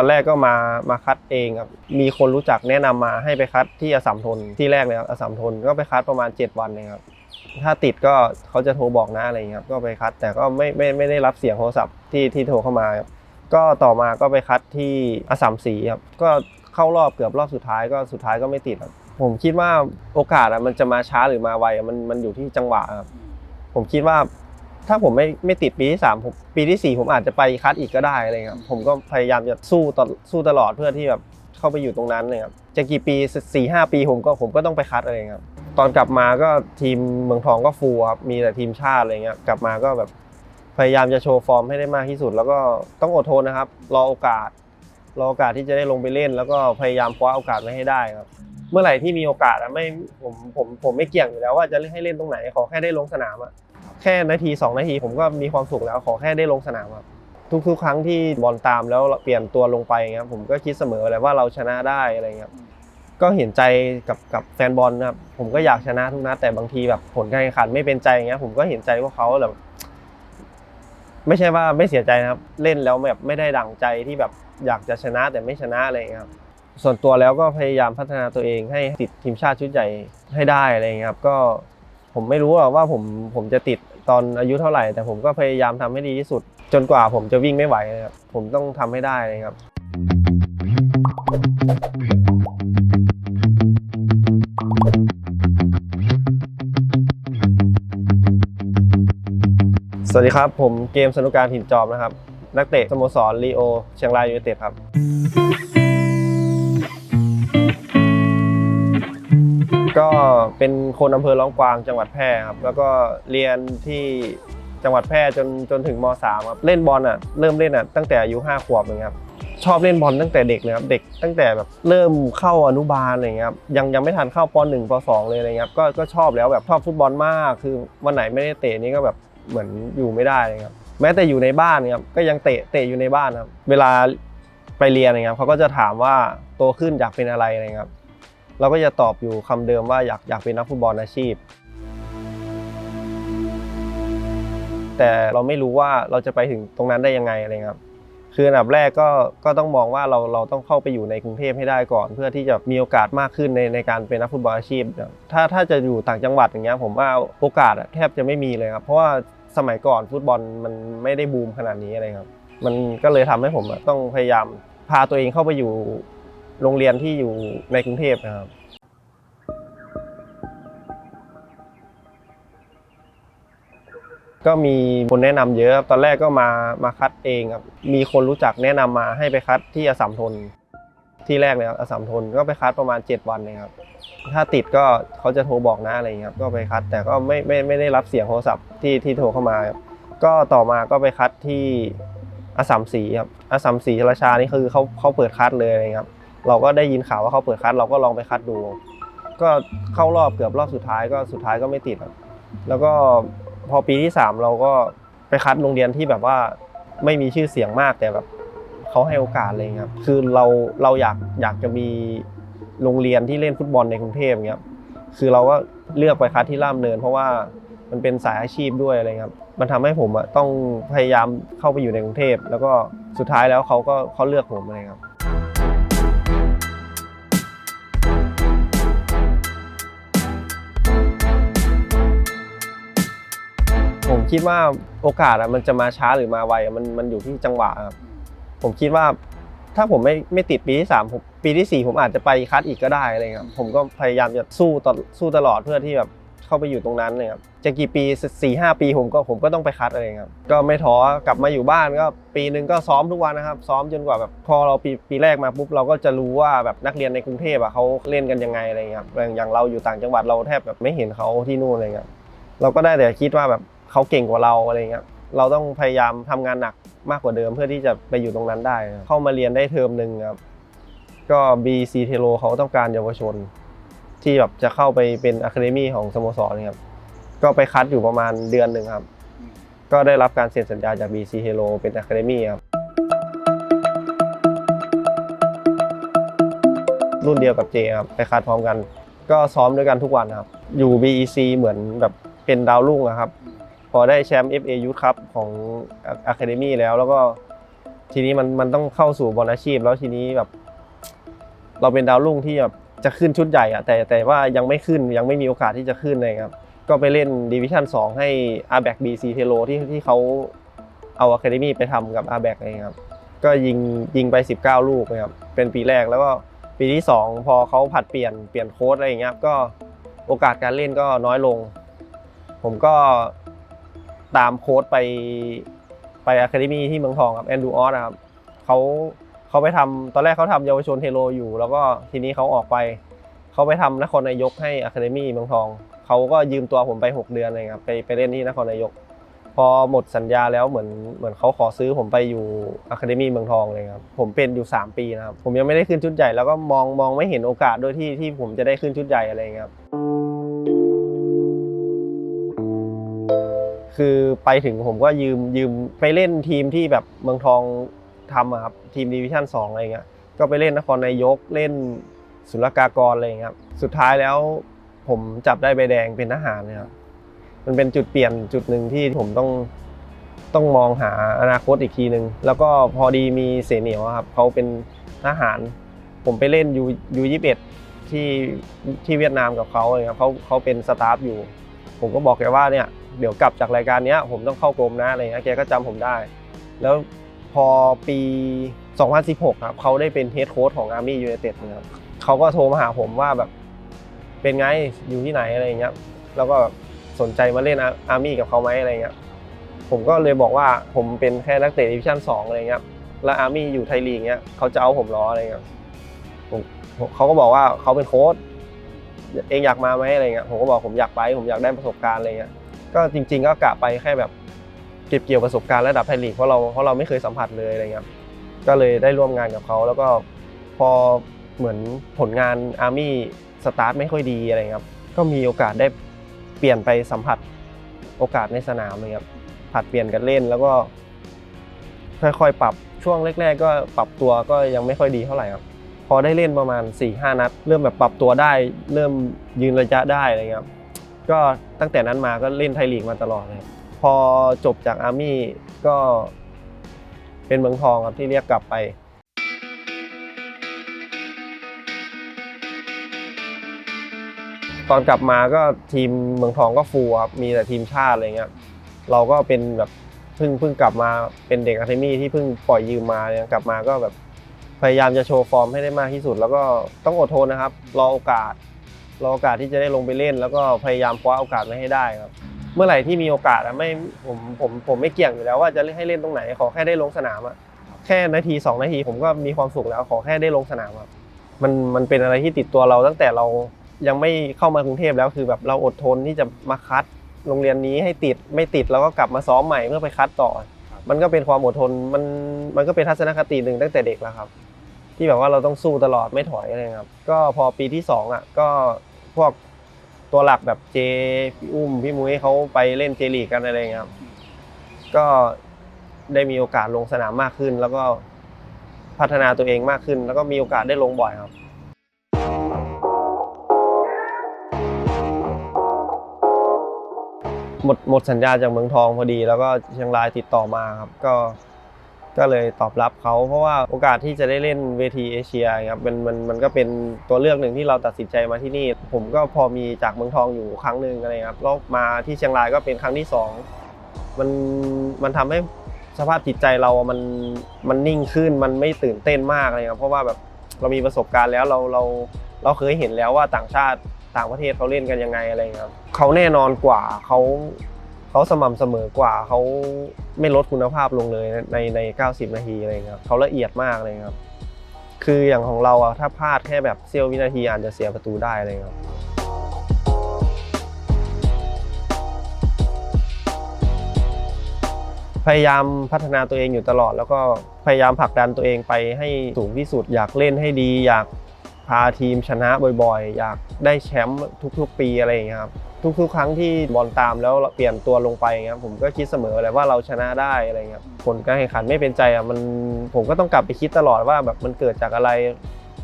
ตอนแรกก็มามาคัดเองครับมีคนรู้จักแนะนำมาให้ไปคัดที่อสสัมทนที่แรกเลยครับอสสัมทนก็ไปคัดประมาณ 7 วันเองครับถ้าติดก็เขาจะโทรบอกนะอะไรอย่างเงี้ยครับก็ไปคัดแต่ก็ไม่ไม่ไม่ได้รับเสียงโทรศัพท์ที่ที่โทรเข้ามาครับก็ต่อมาก็ไปคัดที่อสสัมศรีครับก็เข้ารอบเกือบรอบสุดท้ายก็สุดท้ายก็ไม่ติดครับผมคิดว่าโอกาสอะมันจะมาช้าหรือมาไวมันมันอยู่ที่จังหวะครับผมคิดว่า ถ้าผมไม่ไม่ติดปีที่สามผมปีที่สี่ผมอาจจะไปคัดอีกก็ได้อะไรเงี้ยผมก็พยายามจะสู้ตลสู้ตลอดเพื่อที่แบบเข้าไปอยู่ตรงนั้นเลยครับจะกี่ปีสี่ห้าปีผมก็ผมก็ต้องไปคัดอะไรเงี้ยครับตอนกลับมาก็ทีมเมืองทองก็ฟูลครับมีแต่ทีมชาติอะไรเงี้ยกลับมาก็แบบพยายามจะโชว์ฟอร์มให้ได้มากที่สุด แล้วก็ต้องอดทนนะครับ รอโอกาส รอโอกาสที่จะได้ลงไปเล่น แล้วก็พยายามคว้าโอกาสไว้ให้ได้ครับ เมื่อไหร่ที่มีโอกาสอะไม่ผมผมผมไม่เกี่ยงอยู่แล้วว่าจะให้เล่นตรงไหนขอแค่ได้ลงสนามอะ แค่นาทีสองนาทีผมก็มีความสุขแล้วขอแค่ได้ลงสนามครับทุกๆ ครั้งที่บอลตามแล้วเปลี่ยนตัวลงไปเงี้ยผมก็คิดเสมอเลยว่าเราชนะได้อะไรเงี้ยก็เห็นใจกับกับแฟนบอลนะครับผมก็อยากชนะทุกนัดแต่บางทีแบบผลการแข่งขันไม่เป็นใจเงี้ยผมก็เห็นใจพวกเขาแบบไม่ใช่ว่าไม่เสียใจนะครับ เล่นแล้วแบบไม่ได้ดั่งใจที่แบบอยากจะชนะแต่ไม่ชนะอะไรเงี้ยครับส่วนตัวแล้วก็พยายามพัฒนาตัวเองให้ติดทีมชาติชุดใหญ่ให้ได้อะไรเงี้ยครับก็ ผมไม่รู้หรอกว่าผมผมจะติดตอนอายุเท่าไหร่ แต่ผมก็พยายามทำให้ดีที่สุด จนกว่าผมจะวิ่งไม่ไหวนะครับผมต้องทำให้ได้เลยครับสวัสดีครับ ผมเกมสนุกการถิ่นจอมนะครับ นักเตะสโมสรลีโอเชียงรายยูไนเต็ดครับ ก็เป็นคนอำเภอร้องกวางจังหวัดแพร่ครับ แล้วก็เรียนที่จังหวัดแพร่จนจนถึงม .3 ครับเล่นบอลอะเริ่มเล่นอะตั้งแต่อายุ5ขวบเลยครับชอบเล่นบอลตั้งแต่เด็กเลยครับเด็กตั้งแต่แบบเริ่มเข้าอนุบาลอะไรเงี้ยครับยังยังไม่ทันเข้าป .1 ป .2 เลยอะไรเงี้ยครับก็ก็ชอบแล้วแบบชอบฟุตบอลมาก คือวันไหนไม่ได้เตะนี่ก็แบบเหมือนอยู่ไม่ได้เลยครับแม้แต่อยู่ในบ้านนะครับก็ยังเตะเตะอยู่ในบ้านครับเวลาไปเรียนอะไรเงี้ยครับเขาก็จะถามว่าโตขึ้นอยากเป็นอะไรอะไรเงี้ยครับ เราก็จะตอบอยู่คำเดิมว่าอยากอยากเป็นนักฟุตบอลอาชีพ แต่เราไม่รู้ว่าเราจะไปถึงตรงนั้นได้ยังไงอะไรครับคืออันดับแรกก็ก็ต้องมองว่าเราเราต้องเข้าไปอยู่ในกรุงเทพให้ได้ก่อน เพื่อที่จะมีโอกาสมากขึ้นในในการเป็นนักฟุตบอลอาชีพ ถ้าถ้าจะอยู่ต่างจังหวัดอย่างเงี้ยผมว่าโอกาสแทบจะไม่มีเลยครับเพราะว่าสมัยก่อนฟุตบอลมันไม่ได้บูมขนาดนี้อะไรครับ มันก็เลยทำให้ผมต้องพยายามพาตัวเองเข้าไปอยู่ โรงเรียนที่อยู่ในกรุงเทพนะครับก็มีคนแนะนำเยอะครับตอนแรกก็มามาคัดเองครับมีคนรู้จักแนะนำมาให้ไปคัดที่อสสัมทน ที่แรกเลยครับอสสัมทนก็ไปคัดประมาณ 7 วันเลยครับถ้าติดก็เขาจะโทรบอกนะอะไรอย่างเงี้ยครับก็ไปคัดแต่ก็ไม่ไม่ไม่ได้รับเสียงโทรศัพท์ที่ที่โทรเข้ามาครับก็ต่อมาก็ไปคัดที่อสสัมศรีครับอสสัมศรีราชานี่คือเขาเขาเปิดคัดเลยอะไรครับ เราก็ได้ยินข่าวว่าเขาเปิดคัดเราก็ลองไปคัดดู ก็เข้ารอบเกือบรอบสุดท้ายก็สุดท้ายก็ไม่ติดแล้วก็พอปีที่สามเราก็ไปคัดโรงเรียนที่แบบว่าไม่มีชื่อเสียงมากแต่แบบเขาให้โอกาสอะไรเงี้ยครับ คือเราเราอยากอยากจะมีโรงเรียนที่เล่นฟุตบอลในกรุงเทพเงี้ยคือเราก็เลือกไปคัดที่ล่ามเนิน เพราะว่ามันเป็นสายอาชีพด้วยอะไรเงี้ยครับ มันทำให้ผมอะต้องพยายามเข้าไปอยู่ในกรุงเทพ แล้วก็สุดท้ายแล้วเขาก็เขาเลือกผมอะไรครับ คิดว่าโอกาสอะมันจะมาช้าหรือมาไวอะมันมันอยู่ที่จังหวะครับผมคิดว่าถ้าผมไม่ไม่ติดปีที่สามผมปีที่สี่ผมอาจจะไปคัดอีกก็ได้อะไรเงี้ยครับผมก็พยายามจะสู้ตลสู้ตลอดเพื่อที่แบบเข้าไปอยู่ตรงนั้นเลยครับจะกี่ปีสี่ห้าปีผมก็ผมก็ต้องไปคัดอะไรครับก็ไม่ท้อกลับมาอยู่บ้านก็ปีหนึ่งก็ซ้อมทุกวันนะครับ ซ้อมจนกว่าแบบพอเราปีปีแรกมาปุ๊บเราก็จะรู้ว่าแบบนักเรียนในกรุงเทพอะเขาเล่นกันยังไงอะไรเงี้ยครับอย่างอย่างเราอยู่ต่างจังหวัดเราแทบแบบไม่เห็นเขาที่นู่นอะไรเงี้ยเราก็ได้แต่คิดว่าแบบ เขาเก่งกว่าเราอะไรเงี้ยเราต้องพยายามทำงานหนักมากกว่าเดิมเพื่อที่จะไปอยู่ตรงนั้นได้ครับเข้ามาเรียนได้เทอมหนึ่งครับก็ BC เทโลเขาต้องการเยาวชน ที่แบบจะเข้าไปเป็นอะคาเดมี่ของสโมสรครับก็ไปคัดอยู่ประมาณเดือนหนึ่งครับ ก็ได้รับการเซ็นสัญญาจาก BC Hello เป็นอะคาเดมี่ครับรุ่นเดียวกับเจครับไปคัดพร้อมกัน ก็ซ้อมด้วยกันทุกวันครับ อยู่ BEC เหมือนแบบเป็นดาวรุ่งอะครับ อได้แชมป์ FA Youth Cup ของ Academy แล้ว แล้วก็ทีนี้มันมันต้องเข้าสู่บอลอาชีพ แล้วทีนี้แบบ เราเป็นดาวรุ่งที่แบบจะขึ้นชุดใหญ่อะแต่แต่ว่ายังไม่ขึ้นยังไม่มีโอกาสที่จะขึ้นเลยครับ ก็ไปเล่นดิวิชั่น2 ให้ a b a c BC t e l o ที่ที่เขาเอาอะคาเดมี่ไปทำกับ a b a c เลยครับ ก็ยิงยิงไป 19 ลูกนะครับเป็นปีแรกแล้วก็ปีที่ 2 พอเขาผัดเปลี่ยนเปลี่ยนโค้ดอะไรอย่างเงี้ยครับก็โอกาสการเล่นก็น้อยลง ผมก็ ตามโค้ดไปไปอะคาเดมี่ที่เมืองทองครับแอนดูออสนะครับเขาเขาไปทำตอนแรกเขาทำเยาวชนเทโลอยู่ แล้วก็ทีนี้เขาออกไปเขาไปทำนครนายกให้อะคาเดมี่เมืองทองเขาก็ยืมตัวผมไป 6 เดือนเลยครับไปไปเล่นที่นครนายก พอหมดสัญญาแล้วเหมือนเหมือนเขาขอซื้อผมไปอยู่อะคาเดมี่เมืองทองเลยครับผมเป็นอยู่ 3 ปีนะครับผมยังไม่ได้ขึ้นชุดใหญ่แล้วก็มองมองไม่เห็นโอกาสโดยที่ที่ผมจะได้ขึ้นชุดใหญ่อะไรเงี้ยครับ คือไปถึงผมก็ยืมยืมไปเล่นทีมที่แบบเมืองทองทำอะครับทีมดิวิชั่น2อะไรเงี้ยก็ไปเล่นนครนายกเล่นศุลกากรอะไรเงี้ยสุดท้ายแล้วผมจับได้ใบแดงเป็นทหารเนี่ยมันเป็นจุดเปลี่ยนจุดหนึ่งที่ผมต้องต้องมองหาอนาคตอีกทีหนึ่งแล้วก็พอดีมีเสเหนียวครับเขาเป็นทหาร ผมไปเล่นยูยูยี่สิบเอ็ดที่ที่เวียดนามกับเขาเลยครับเขาเขาเป็นสตาฟอยู่ ผมก็บอกแกว่าเนี่ย เดี๋ยวกลับจากรายการเนี้ยผมต้องเข้ากรมนะอะไรเงี้ยแกก็จำผมได้ แล้วพอปี 2016 ครับเขาได้เป็นเฮดโค้ชของ Army United นะครับเขาก็โทรมาหาผมว่าแบบเป็นไงอยู่ที่ไหนอะไรเงี้ยแล้วก็แบบสนใจมาเล่นอาร์มี่กับเขาไหมอะไรเงี้ยผมก็เลยบอกว่าผมเป็นแค่นักเตะดิวิชั่น2อะไรเงี้ยแล้วอาร์มี่อยู่ไทยลีกเงี้ยเขาจะเอาผมล้ออะไรเงี้ยผมเขาก็บอกว่าเขาเป็นโค้ชเองอยากมาไหมอะไรเงี้ยผมก็บอกผมอยากไป ผมอยากได้ประสบการณ์อะไรเงี้ย ก็จริง ๆ ก็กะไปแค่แบบเก็บเกี่ยวประสบการณ์ระดับไทยลีกเพราะเราเพราะเราไม่เคยสัมผัสเลยอะไรเงี้ยก็เลยได้ร่วมงานกับเขาแล้วก็พอเหมือนผลงานอาร์มี่สตาร์ทไม่ค่อยดีอะไรครับก็มีโอกาสได้เปลี่ยนไปสัมผัสโอกาสในสนามเลยครับผัดเปลี่ยนกันเล่นแล้วก็ค่อยๆปรับช่วงแรกๆ ก็ปรับตัวก็ยังไม่ค่อยดีเท่าไหร่ครับพอได้เล่นประมาณ4ี่ห้านัด เริ่มแบบปรับตัวได้ เริ่มยืนระยะได้อะไรเงี้ย ก็ตั้งแต่นั้นมาก็เล่นไทยลีกมาตลอดเลยครับพอจบจากอาร์มี่ก็เป็นเมืองทองครับที่เรียกกลับไป ตอนกลับมาก็ทีมเมืองทองก็ฟูครับมีแต่ทีมชาติอะไรเงี้ยเราก็เป็นแบบเพิ่งเพิ่งกลับมาเป็นเด็กอะคาเดมี่ที่เพิ่งปล่อยยืมมาเนี่ยกลับมาก็แบบพยายามจะโชว์ฟอร์มให้ได้มากที่สุด แล้วก็ต้องอดทนนะครับ รอโอกาส รอโอกาสที่จะได้ลงไปเล่น แล้วก็พยายามคว้าโอกาสไว้ให้ได้ครับ เมื่อไหร่ที่มีโอกาสอะไม่ผมผมผมไม่เกี่ยงอยู่แล้วว่าจะให้เล่นตรงไหนขอแค่ได้ลงสนามอะแค่นาทีสองนาทีผมก็มีความสุขแล้วขอแค่ได้ลงสนามครับมันมันเป็นอะไรที่ติดตัวเราตั้งแต่เรายังไม่เข้ามากรุงเทพแล้วคือแบบเราอดทนที่จะมาคัดโรงเรียนนี้ให้ติดไม่ติดเราก็กลับมาซ้อมใหม่เพื่อไปคัดต่อ มันก็เป็นความอดทนมันมันก็เป็นทัศนคติหนึ่งตั้งแต่เด็กแล้วครับ ที่แบบว่าเราต้องสู้ตลอดไม่ถอยอะไรครับ ก็พอปีที่สองอะก็ พวกตัวหลักแบบเจพี่อุ้มพี่มุ้ยเขาไปเล่นเจลีกกันอะไรเงี้ยครับก็ได้มีโอกาสลงสนามมากขึ้น แล้วก็พัฒนาตัวเองมากขึ้น แล้วก็มีโอกาสได้ลงบ่อยครับหมดหมดสัญญาจากเมืองทองพอดี แล้วก็เชียงรายติดต่อมาครับ ก็ ก็เลยตอบรับเขาเพราะว่าโอกาสที่จะได้เล่นเวทีเอเชียครับมันมันมันก็เป็นตัวเลือกหนึ่งที่เราตัดสินใจมาที่นี่ ผมก็พอมีจากเมืองทองอยู่ครั้งหนึ่งอะไรครับแล้วมาที่เชียงรายก็เป็นครั้งที่สองมันมันทำให้สภาพจิตใจเรามันมันนิ่งขึ้นมันไม่ตื่นเต้นมากเลยครับเพราะว่าแบบเรามีประสบการณ์แล้วเราเราเราเคยเห็นแล้วว่าต่างชาติต่างประเทศเขาเล่นกันยังไงอะไรครับเขาแน่นอนกว่าเขาเขาสม่ำเสมอกว่าเขา ไม่ลดคุณภาพลงเลยในใน 90 นาทีอะไรครับเขาละเอียดมากเลยครับ คืออย่างของเราอะถ้าพลาดแค่แบบเสี้ยววินาทีอาจจะเสียประตูได้เลยครับพยายามพัฒนาตัวเองอยู่ตลอด แล้วก็พยายามผลักดันตัวเองไปให้สูงที่สุด อยากเล่นให้ดี อยากพาทีมชนะบ่อยๆ อยากได้แชมป์ทุกๆ ปีอะไรอย่างเงี้ยครับ ทุกๆ ครั้งที่บอลตามแล้วเปลี่ยนตัวลงไปเงี้ยผมก็คิดเสมอเลยว่าเราชนะได้อะไรเงี้ยผลการแข่งขันไม่เป็นใจอะมันผมก็ต้องกลับไปคิดตลอดว่าแบบมันเกิดจากอะไร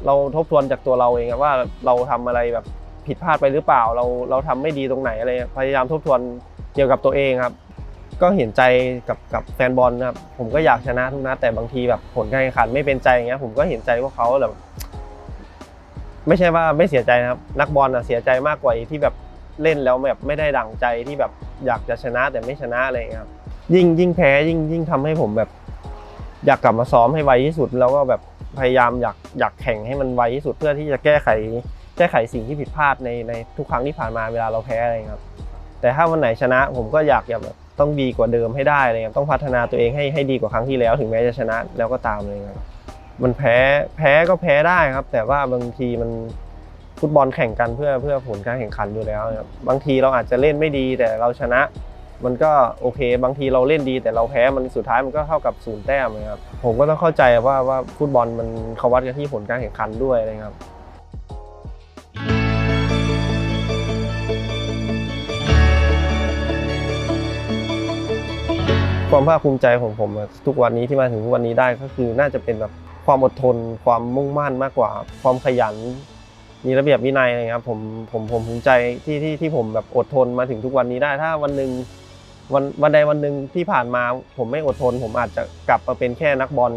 เราทบทวนจากตัวเราเองว่าเราทำอะไรแบบผิดพลาดไปหรือเปล่า เราเราทำไม่ดีตรงไหนอะไรเงี้ยพยายามทบทวนเกี่ยวกับตัวเองครับ ก็เห็นใจกับกับแฟนบอลนะครับผมก็อยากชนะทุกนัดแต่บางทีแบบผลการแข่งขันไม่เป็นใจอย่างเงี้ยผมก็เห็นใจพวกเขาแบบไม่ใช่ว่าไม่เสียใจนะครับ นักบอลอะเสียใจมากกว่าที่แบบ เล่นแล้วแบบไม่ได้ดังใจที่แบบอยากจะชนะแต่ไม่ชนะอะไรเงี้ยครับยิ่งยิ่งแพ้ยิ่งยิ่งทำให้ผมแบบ อยากกลับมาซ้อมให้ไวที่สุด แล้วก็แบบพยายามอยากอยากแข่งให้มันไวที่สุดเพื่อที่จะแก้ไข แก้ไขสิ่งที่ผิดพลาดในในทุกครั้งที่ผ่านมาเวลาเราแพ้อะไรเงี้ยครับ แต่ถ้าวันไหนชนะผมก็อยากอยากแบบต้องดีกว่าเดิมให้ได้เลยครับต้องพัฒนาตัวเองให้ให้ดีกว่าครั้งที่แล้ว ถึงแม้จะชนะแล้วก็ตามเลยครับมันแพ้แพ้ก็แพ้ได้ครับ แต่ว่าบางทีมัน ฟุตบอลแข่งกันเพื่อเพื่อผลการแข่งขันอยู่แล้วครับบางทีเราอาจจะเล่นไม่ดีแต่เราชนะ มันก็โอเค บางทีเราเล่นดีแต่เราแพ้มันสุดท้ายมันก็เท่ากับศูนย์แต้มนะครับผมก็ต้องเข้าใจว่าว่าฟุตบอลมันเขาวัดกันที่ผลการแข่งขันด้วยนะครับความภาคภูมิใจของผมทุกวันนี้ที่มาถึงวันนี้ได้ก็คือน่าจะเป็นแบบความอดทน ความมุ่งมั่นมากกว่า ความขยัน มีระเบียบวินัยอะไรครับผมผมผมภูมิใจที่ที่ที่ผมแบบอดทนมาถึงทุกวันนี้ได้ ถ้าวันหนึ่งวันวันใดวันหนึ่งที่ผ่านมาผมไม่อดทน ผมอาจจะกลับมาเป็นแค่นักบอล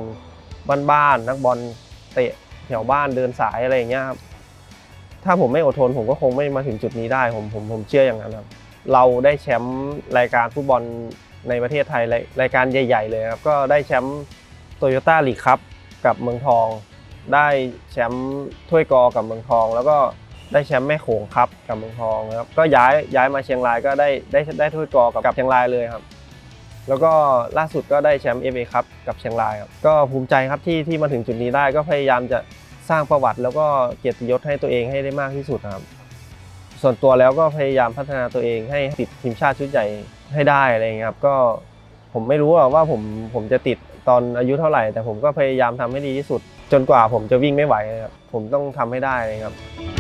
บ้านๆนักบอลเตะแถวบ้านเดินสายอะไรอย่างเงี้ยครับถ้าผมไม่อดทน ผมก็คงไม่มาถึงจุดนี้ได้ผมผมผมเชื่ออย่างนั้นครับเราได้แชมป์รายการฟุตบอลในประเทศไทยรายรายการใหญ่ ๆ เลยครับก็ได้แชมป์โตโยต้าลีกครับกับเมืองทอง ได้แชมป์ถ้วยกอกับเมืองทอง แล้วก็ได้แชมป์แม่โขงครับกับเมืองทองครับก็ย้ายย้ายมาเชียงรายก็ได้ได้ได้ถ้วยกอกับกับเชียงรายเลยครับ แล้วก็ล่าสุดก็ได้แชมป์เอฟเอครับกับเชียงรายครับก็ภูมิใจครับที่ที่มาถึงจุดนี้ได้ก็พยายามจะสร้างประวัติ แล้วก็เกียรติยศให้ตัวเองให้ได้มากที่สุดครับ ส่วนตัวแล้วก็พยายามพัฒนาตัวเองให้ติดทีมชาติชุดใหญ่ให้ได้อะไรเงี้ยครับก็ผมไม่รู้ว่าผมผมจะติดตอนอายุเท่าไหร่ แต่ผมก็พยายามทำให้ดีที่สุด จนกว่าผมจะวิ่งไม่ไหวครับผมต้องทำให้ได้เลยครับ